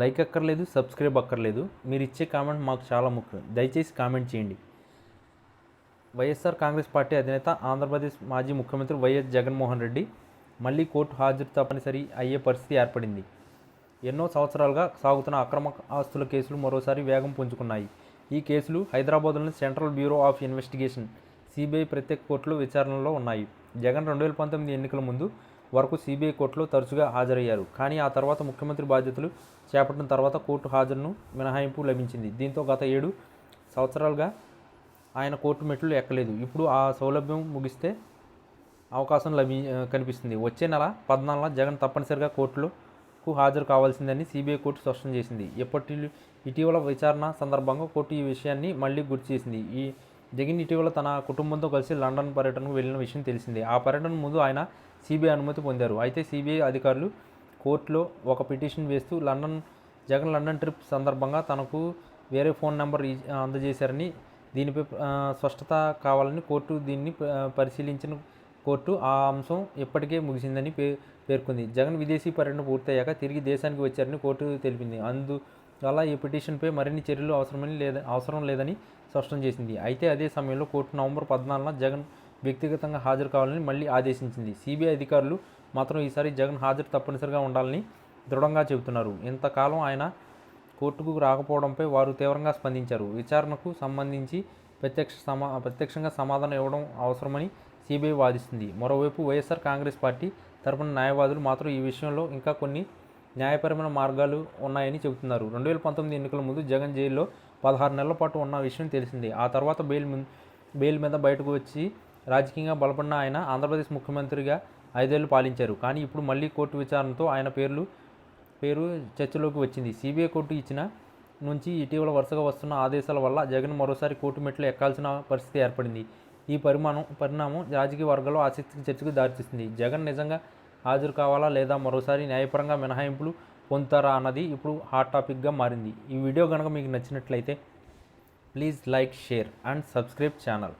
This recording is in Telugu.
లైక్ అక్కర్లేదు సబ్స్క్రైబ్ అక్కర్లేదు. మీరు ఇచ్చే కామెంట్ మాకు చాలా ముఖ్యం. దయచేసి కామెంట్ చేయండి. వైఎస్ఆర్ కాంగ్రెస్ పార్టీ అధినేత ఆంధ్రప్రదేశ్ మాజీ ముఖ్యమంత్రి వైఎస్ జగన్మోహన్ రెడ్డి మళ్ళీ కోర్టు హాజరు తప్పనిసరి అయ్యే పరిస్థితి ఏర్పడింది. ఎన్నో సంవత్సరాలుగా సాగుతున్న అక్రమ ఆస్తుల కేసులు మరోసారి వేగం పుంజుకున్నాయి. ఈ కేసులు హైదరాబాద్లోని central bureau of investigation CBI ప్రత్యేక కోర్టులో విచారణలో ఉన్నాయి. జగన్ రెండు వేల పంతొమ్మిది ఎన్నికల ముందు వరకు సిబిఐ కోర్టులో తరచుగా హాజరయ్యారు. కానీ ఆ తర్వాత ముఖ్యమంత్రి బాధ్యతలు చేపట్టిన తర్వాత కోర్టు హాజరును మినహాయింపు లభించింది. దీంతో గత ఏడు సంవత్సరాలుగా ఆయన కోర్టు మెట్లు ఎక్కలేదు. ఇప్పుడు ఆ సౌలభ్యం ముగిస్తే అవకాశం లభి కనిపిస్తుంది. వచ్చే నెల పద్నాలుగున జగన్ తప్పనిసరిగా కోర్టులోకు హాజరు కావాల్సిందని సిబిఐ కోర్టు స్పష్టం చేసింది. ఎప్పటి ఇటీవల విచారణ సందర్భంగా కోర్టు ఈ విషయాన్ని మళ్ళీ గుర్తు చేసింది. ఈ జగన్ ఇటీవల తన కుటుంబంతో కలిసి లండన్ పర్యటనకు వెళ్ళిన విషయం తెలిసిందే. ఆ పర్యటన ముందు ఆయన సిబిఐ అనుమతి పొందారు. అయితే సిబిఐ అధికారులు కోర్టులో ఒక పిటిషన్ వేస్తూ లండన్ జగన్ లండన్ ట్రిప్ సందర్భంగా తనకు వేరే ఫోన్ నెంబర్ అందజేశారని దీనిపై స్పష్టత కావాలని కోర్టు దీన్ని పరిశీలించిన కోర్టు ఆ అంశం ఇప్పటికే ముగిసిందని పే పేర్కొంది. జగన్ విదేశీ పర్యటన పూర్తయ్యాక తిరిగి దేశానికి వచ్చారని కోర్టు తెలిపింది. అందు అలా ఈ పిటిషన్పై మరిన్ని చర్యలు అవసరమని లేదా అవసరం లేదని స్పష్టం చేసింది. అయితే అదే సమయంలో కోర్టు నవంబర్ పద్నాలుగున జగన్ వ్యక్తిగతంగా హాజరు కావాలని మళ్ళీ ఆదేశించింది. సిబిఐ అధికారులు మాత్రం ఈసారి జగన్ హాజరు తప్పనిసరిగా ఉండాలని దృఢంగా చెబుతున్నారు. ఇంతకాలం ఆయన కోర్టుకు రాకపోవడంపై వారు తీవ్రంగా స్పందించారు. విచారణకు సంబంధించి ప్రత్యక్ష సమా ప్రత్యక్షంగా సమాధానం ఇవ్వడం అవసరమని సిబిఐ వాదిస్తుంది. మరోవైపు వైఎస్ఆర్ కాంగ్రెస్ పార్టీ తరపున న్యాయవాదులు మాత్రం ఈ విషయంలో ఇంకా కొన్ని న్యాయపరమైన మార్గాలు ఉన్నాయని చెబుతున్నారు. రెండు వేల పంతొమ్మిది ఎన్నికల ముందు జగన్ జైల్లో పదహారు నెలల పాటు ఉన్న విషయం తెలిసింది. ఆ తర్వాత బెయిల్ బెయిల్ మీద బయటకు వచ్చి రాజకీయంగా బలపడిన ఆయన ఆంధ్రప్రదేశ్ ముఖ్యమంత్రిగా ఐదేళ్ళు పాలించారు. కానీ ఇప్పుడు మళ్ళీ కోర్టు విచారణతో ఆయన పేర్లు పేరు చర్చలోకి వచ్చింది. సిబిఐ కోర్టు ఇచ్చిన నుంచి ఇటీవల వరుసగా వస్తున్న ఆదేశాల వల్ల జగన్ మరోసారి కోర్టు మెట్లు ఎక్కాల్సిన పరిస్థితి ఏర్పడింది. ఈ పరిమాణం పరిణామం రాజకీయ వర్గాల్లో ఆసక్తికి చర్చకు దారితీస్తుంది జగన్ నిజంగా హాజరు కావాలా లేదా మరోసారి న్యాయపరంగా మినహాయింపులు పొందుతారా అన్నది ఇప్పుడు హాట్ టాపిక్గా మారింది. ఈ వీడియో కనుక మీకు నచ్చినట్లయితే please like share and subscribe channel